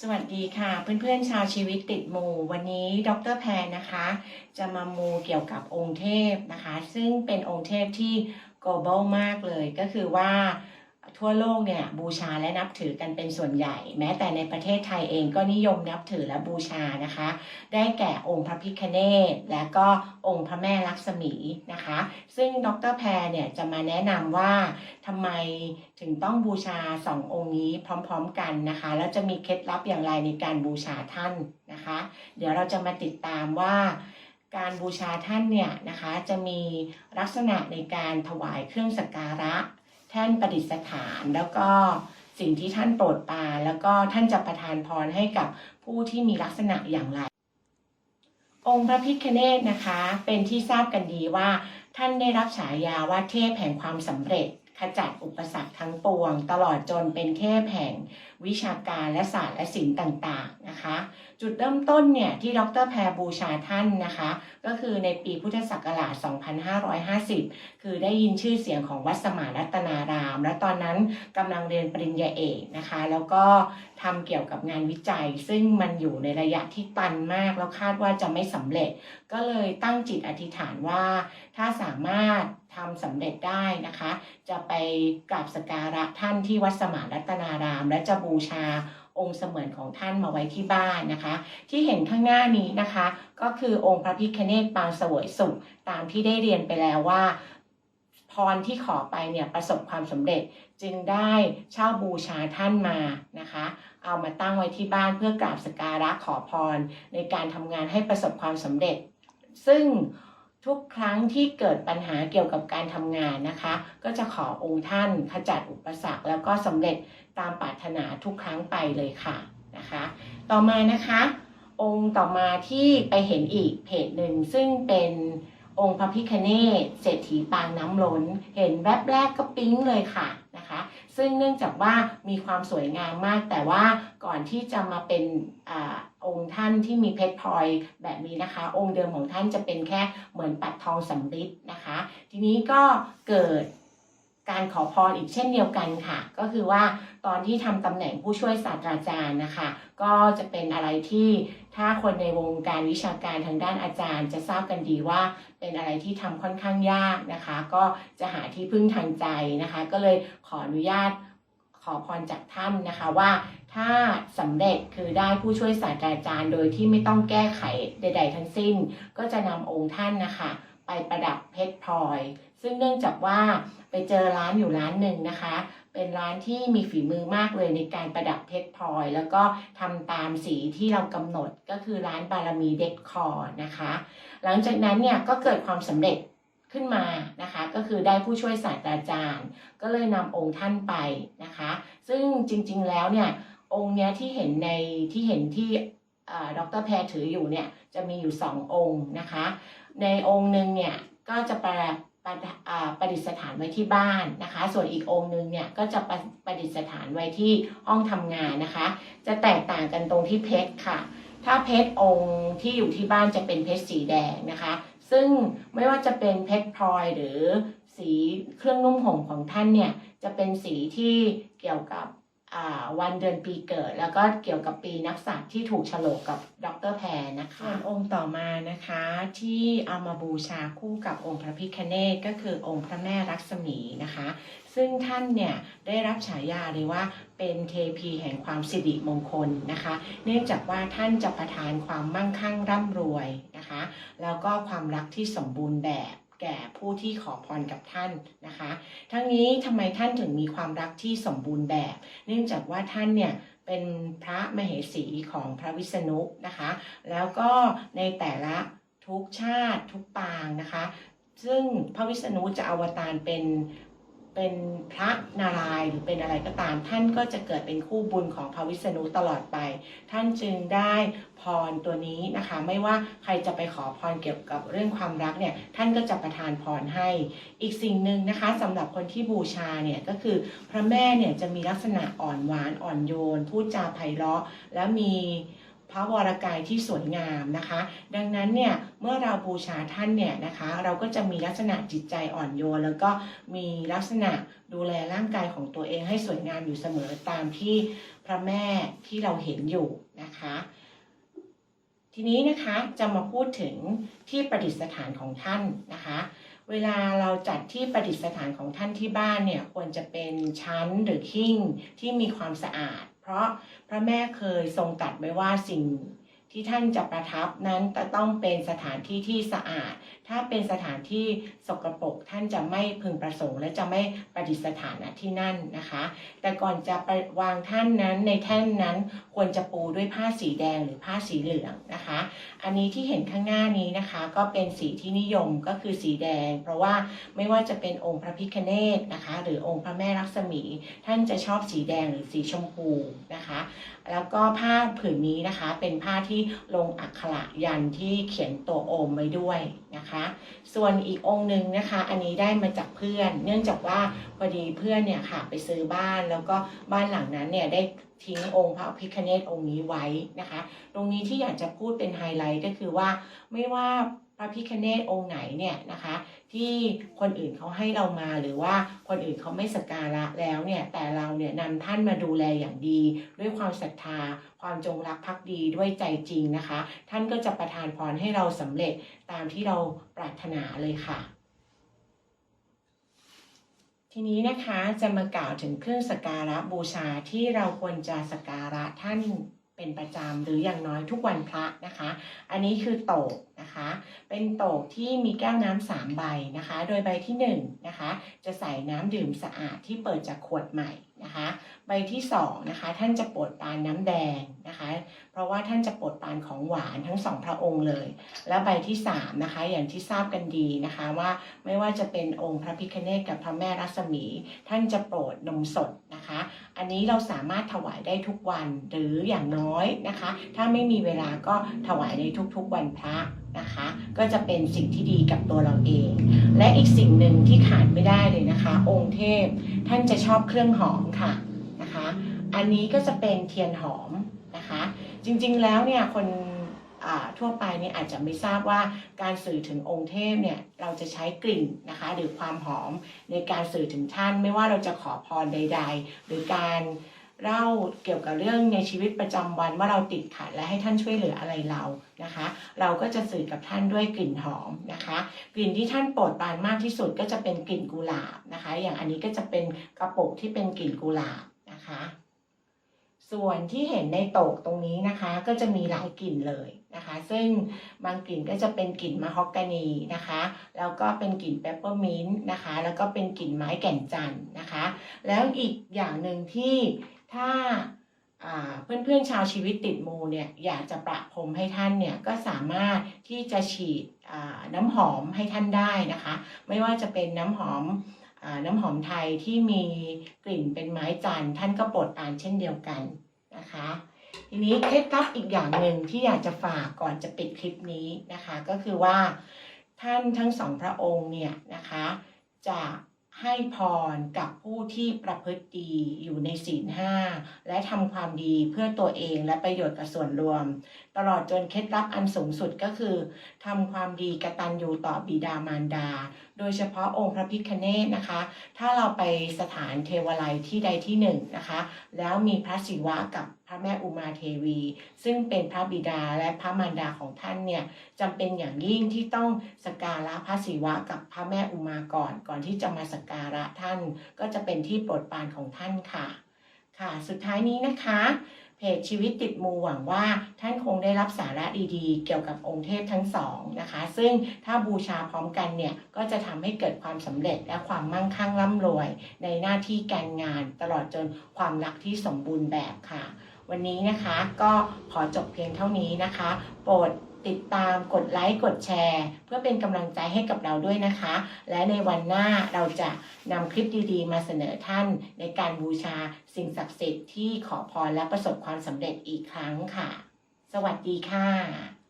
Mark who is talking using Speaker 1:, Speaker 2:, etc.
Speaker 1: สวัสดีค่ะ เพื่อนๆชาวชีวิตติดมูวันนี้ดรแพนนะคะ จะมามูเกี่ยวกับองค์เทพนะคะ ซึ่งเป็นองค์เทพที่ global มากเลยก็คือว่า ทั่วโลกเนี่ยบูชาและนับถือกันเป็นส่วนใหญ่ แม้แต่ในประเทศไทยเองก็นิยมนับถือและบูชานะคะ ได้แก่องค์พระพิคเนตและก็องค์พระแม่ลักษมีนะคะ ซึ่งดรแพรเนี่ยจะมาแนะนำว่าทำไมถึงต้องบูชาสององค์นี้พร้อมๆกันนะคะ แล้วจะมีเคล็ดลับอย่างไรในการบูชาท่านนะคะ เดี๋ยวเราจะมาติดตามว่าการบูชาท่านเนี่ยนะคะจะมีลักษณะในการถวายเครื่องสักการะ ท่านประดิษฐานแล้วก็สิ่งที่ท่านโปรดปรานแล้วก็ท่านจะประทานพรให้กับผู้ที่มีลักษณะอย่างไร องค์พระพิคเนศนะคะ เป็นที่ทราบกันดีว่า ท่านได้รับฉายาว่าเทพแห่งความสำเร็จ ขจัดอุปสรรคทั้งปวง ตลอดจนเป็นเทพแห่งวิชาการและศาสตร์และศิลป์ต่างๆนะคะ จุดเริ่มต้นเนี่ยที่ดรแพรบูชาท่านนะคะ ก็คือในปีพุทธศักราช 2550 คือได้ยินชื่อเสียงของวัดสมานรัตนาราม และตอนนั้นกำลังเรียนปริญญาเอกนะคะ แล้วก็ทำเกี่ยวกับงานวิจัย ซึ่งมันอยู่ในระยะที่ตันมาก แล้วคาดว่าจะไม่สำเร็จ ก็เลยตั้งจิตอธิษฐานว่าถ้าสามารถ ทำสำเร็จได้นะคะ จะไปกราบสการะท่านที่วัดสมานรัตนาราม และจะบูชาองค์เสมือนของท่านมาไว้ที่บ้านนะคะ ที่เห็นข้างหน้านี้นะคะ ก็คือองค์พระพิคเนตปางสวยสุข ตามที่ได้เรียนไปแล้วว่า พรที่ขอไปเนี่ยประสบความสำเร็จจึงได้เช่าบูชาท่านมานะคะ เอามาตั้งไว้ที่บ้านเพื่อกราบสการะขอพรในการทำงานให้ประสบความสำเร็จ ซึ่ง ทุกครั้งที่เกิดปัญหาเกี่ยวกับการทำงานนะคะ ก็จะขอองค์ท่านขจัดอุปสรรค แล้วก็สำเร็จตามปรารถนาทุกครั้งไปเลยค่ะนะคะ ต่อมานะคะ องค์ต่อมาที่ไปเห็นอีกเพจหนึ่งซึ่งเป็นองค์พระพิคเนศเศรษฐีปางน้ำล้น เห็นแวบแรกก็ปิ๊งเลยค่ะนะ ซึ่งเนื่องจากว่ามีความสวยงามมาก แต่ว่าก่อนที่จะมาเป็นอองค์ท่านที่มีเพชรพลอยแบบนี้นะคะ องค์เดิมของท่านจะเป็นแค่เหมือนปัดทองสำริดนะคะ ทีนี้ก็เกิด การขอพรอีกเช่นเดียวกันค่ะ ก็คือว่าตอนที่ทำตำแหน่งผู้ช่วยศาสตราจารย์นะคะ ก็จะเป็นอะไรที่ถ้าคนในวงการวิชาการทางด้านอาจารย์จะทราบกันดีว่าเป็นอะไรที่ทำค่อนข้างยากนะคะ ก็จะหาที่พึ่งทางใจนะคะ ก็เลยขออนุญาตขอพรจากท่านนะคะว่าถ้าสำเร็จคือได้ผู้ช่วยศาสตราจารย์ โดยที่ไม่ต้องแก้ไขใด ๆ ทั้งสิ้น ก็จะนำองค์ท่านนะคะ ไปประดับเพชรพลอย ซึ่งเนื่องจากว่าไปเจอร้านอยู่ร้านหนึ่งนะคะ เป็นร้านที่มีฝีมือมากเลยในการประดับเพชรพลอย แล้วก็ทำตามสีที่เรากำหนดก็คือร้านบารมีเด็ดคอนะคะ หลังจากนั้นเนี่ยก็เกิดความสำเร็จขึ้นมานะคะ ก็คือได้ผู้ช่วยศาสตราจารย์ ก็เลยนำองค์ท่านไปนะคะ ซึ่งจริงๆแล้วเนี่ยองค์เนี้ยที่เห็นในที่เห็นที่อ่าดรแพรถืออยู่เนี่ยจะมีอยู่สององค์นะคะ ในองค์หนึ่งเนี่ยก็จะประ ประดิษฐานไว้ที่บ้านนะคะ ส่วนอีกองค์หนึ่งเนี่ยก็จะประประดิษฐานไว้ที่ห้องทำงานนะคะ จะแตกต่างกันตรงที่เพชรค่ะ ถ้าเพชรองค์ที่อยู่ที่บ้านจะเป็นเพชรสีแดงนะคะ ซึ่งไม่ว่าจะเป็นเพชรพลอยหรือสีเครื่องนุ่มห่มของท่านเนี่ยจะเป็นสีที่เกี่ยวกับ วันเดือนปีเกิด แล้วก็เกี่ยวกับปีนักษัตริย์ที่ถูกฉลกกับดรแพรนะคะส่วนองค์ต่อมานะคะที่เอามาบูชาคู่กับองค์พระพิคเนตก็คือองค์พระแม่ลักษมีนะคะ ซึ่งท่านเนี่ยได้รับฉายาเลยว่าเป็นเทพีแห่งความสิริมงคลนะคะ เนื่องจากว่าท่านจะประทานความมั่งคั่งร่ำรวยนะคะ แล้วก็ความรักที่สมบูรณ์แบบ แก่ผู้ที่ขอพรกับท่านนะคะ ทั้งนี้ทำไมท่านถึงมีความรักที่สมบูรณ์แบบ เนื่องจากว่าท่านเนี่ยเป็นพระมเหสีของพระวิษณุนะคะ แล้วก็ในแต่ละทุกชาติทุกปางนะคะ ซึ่งพระวิษณุจะอวตารเป็น เป็นพระนารายณ์หรือเป็นอะไรก็ตาม ท่านก็จะเกิดเป็นคู่บุญของพระวิษณุตลอดไป ท่านจึงได้พรตัวนี้นะคะ ไม่ว่าใครจะไปขอพรเกี่ยวกับเรื่องความรักเนี่ยท่านก็จะประทานพรให้ อีกสิ่งหนึ่งนะคะสำหรับคนที่บูชาเนี่ยก็คือพระแม่เนี่ยจะมีลักษณะอ่อนหวานอ่อนโยนพูดจาไพเราะและมี พระวรกายที่สวยงามนะคะ ดังนั้นเนี่ยเมื่อเราบูชาท่านเนี่ยนะคะ เราก็จะมีลักษณะจิตใจอ่อนโยน แล้วก็มีลักษณะดูแลร่างกายของตัวเองให้สวยงามอยู่เสมอตามที่พระแม่ที่เราเห็นอยู่นะคะ ทีนี้นะคะจะมาพูดถึงที่ประดิษฐานของท่านนะคะเวลาเราจัดที่ประดิษฐานของท่านที่บ้านเนี่ยควรจะเป็นชั้นหรือหิ้งที่มีความสะอาด เพราะ ระแม่เคยทรงตัดไว้ว่าสิ่งที่ท่านจะประทับนั้นจะต้องเป็นสถานที่ที่สะอาดถ้าเป็นสถานที่สกปรกท่านจะไม่พึงประสงค์ และจะไม่ประดิษฐานณที่นั่นนะคะ แต่ก่อนจะวางท่านนั้นในแท่นนั้นควรจะปูด้วยผ้าสีแดงหรือผ้าสีเหลืองนะคะ อันนี้ที่เห็นข้างหน้านี้นะคะ ก็เป็นสีที่นิยมก็คือสีแดง เพราะว่าไม่ว่าจะเป็นองค์พระพิคเนตนะคะ หรือองค์พระแม่ลักษมี ท่านจะชอบสีแดงหรือสีชมพูนะคะ แล้วก็ผ้าผืนนี้นะคะเป็นผ้าที่ลงอักขระยันที่เขียนตัวโอมไว้ด้วยนะคะส่วนอีกองค์หนึ่งนะคะ อันนี้ได้มาจากเพื่อน เนื่องจากว่าพอดีเพื่อนเนี่ยค่ะไปซื้อบ้านแล้วก็บ้านหลังนั้นเนี่ยได้ทิ้งองค์พระพิคเนตองค์นี้ไว้นะคะ ตรงนี้ที่อยากจะพูดเป็นไฮไลท์ก็คือว่าไม่ว่า พระพิคเนตองค์ไหนเนี่ยนะคะ ที่คนอื่นเขาให้เรามาหรือว่าคนอื่นเขาไม่สักการะแล้วเนี่ยแต่เราเนี่ยนำท่านมาดูแลอย่างดี ด้วยความศรัทธา ความจงรักภักดีด้วยใจจริงนะคะ ท่านก็จะประทานพรให้เราสำเร็จตามที่เราปรารถนาเลยค่ะทีนี้นะคะจะมากล่าวถึงเครื่องสักการะบูชาที่เราควรจะสักการะท่านเป็นประจำหรืออย่างน้อยทุกวันพระนะคะ อันนี้คือโตก นะคะ เป็นโตกที่มีแก้วน้ำสามใบนะคะ โดยใบที่หนึ่งนะคะ จะใส่น้ำดื่มสะอาดที่เปิดจากขวดใหม่นะคะ ใบที่สองนะคะ ท่านจะโปรดปานน้ำแดงนะคะ เพราะว่าท่านจะโปรดปานของหวานทั้งสองพระองค์เลย และใบที่สามนะคะ อย่างที่ทราบกันดีนะคะว่าไม่ว่าจะเป็นองค์พระพิคเนตกับพระแม่รัศมี ท่านจะโปรดนมสดนะคะ อันนี้เราสามารถถวายได้ทุกวันหรืออย่างน้อยนะคะ ถ้าไม่มีเวลาก็ถวายในทุกๆวันพระนะคะ ก็จะเป็นสิ่งที่ดีกับตัวเราเอง และอีกสิ่งหนึ่งที่ขาดไม่ได้เลยนะคะ องค์เทพท่านจะชอบเครื่องหอมค่ะนะคะ อันนี้ก็จะเป็นเทียนหอมนะคะ จริงๆแล้วเนี่ยคนทั่วไปเนี่ยอาจจะไม่ทราบว่าการสื่อถึงองค์เทพเนี่ยเราจะใช้กลิ่นนะคะหรือความหอมในการสื่อถึงท่าน ไม่ว่าเราจะขอพรใด ๆ หรือการ เล่าเกี่ยวกับเรื่องในชีวิตประจำวันว่าเราติดขัดและให้ท่านช่วยเหลืออะไรเรานะคะ เราก็จะสื่อกับท่านด้วยกลิ่นหอมนะคะ กลิ่นที่ท่านโปรดปรานมากที่สุดก็จะเป็นกลิ่นกุหลาบนะคะ อย่างอันนี้ก็จะเป็นกระปุกที่เป็นกลิ่นกุหลาบนะคะ ส่วนที่เห็นในโตกตรงนี้นะคะ ก็จะมีหลายกลิ่นเลยนะคะ ซึ่งบางกลิ่นก็จะเป็นกลิ่นมะฮอกกานีนะคะ แล้วก็เป็นกลิ่นเปปเปอร์มินต์นะคะ แล้วก็เป็นกลิ่นไม้แก่นจันทร์นะคะ แล้วอีกอย่างหนึ่งที่ ถ้าเพื่อนๆชาวชีวิตติดมูเนี่ยอยากจะประพรมให้ท่านเนี่ยก็สามารถที่จะฉีดน้ำหอมให้ท่านได้นะคะ ไม่ว่าจะเป็นน้ำหอมอน้ำหอมไทยที่มีกลิ่นเป็นไม้จันทร์ท่านก็โปรดปรานเช่นเดียวกันนะคะ ทีนี้เคล็ดลับอีกอย่างหนึ่งที่อยากจะฝากก่อนจะปิดคลิปนี้นะคะ ก็คือว่าท่านทั้งสองพระองค์เนี่ยนะคะจะ ให้พรกับผู้ที่ประพฤติดีอยู่ในศีลห้าและทำความดีเพื่อตัวเองและประโยชน์กับส่วนรวม ตลอดจนเคล็ดลับอันสูงสุดก็คือทำความดีกตัญญูต่อบิดามารดา โดยเฉพาะองค์พระพิคเนตนะคะ ถ้าเราไปสถานเทวไลที่ใดที่หนึ่งนะคะ แล้วมีพระศิวะกับพระแม่อุมาเทวี ซึ่งเป็นพระบิดาและพระมารดาของท่านเนี่ยจำเป็นอย่างยิ่งที่ต้องสกการะพระศิวะกับพระแม่อุมาก่อน ก่อนที่จะมาสกการะท่าน ก็จะเป็นที่โปรดปรานของท่านค่ะ ค่ะ สุดท้ายนี้นะคะ เพจชีวิตติดมูหวังว่าท่านคงได้รับสาระดีๆ เกี่ยวกับองค์เทพทั้งสองนะคะ ซึ่งถ้าบูชาพร้อมกันเนี่ยก็จะทำให้เกิดความสำเร็จและความมั่งคั่งร่ำรวย ในหน้าที่การงานตลอดจนความรักที่สมบูรณ์แบบค่ะ วันนี้นะคะก็ขอจบเพียงเท่านี้นะคะ โปรดติดตามกดไลค์กดแชร์ เพื่อเป็นกำลังใจให้กับเราด้วยนะคะ และในวันหน้าเราจะนำคลิปดีๆ มาเสนอท่านในการบูชาสิ่งศักดิ์สิทธิ์ที่ขอพรและประสบความสำเร็จอีกครั้งค่ะ สวัสดีค่ะ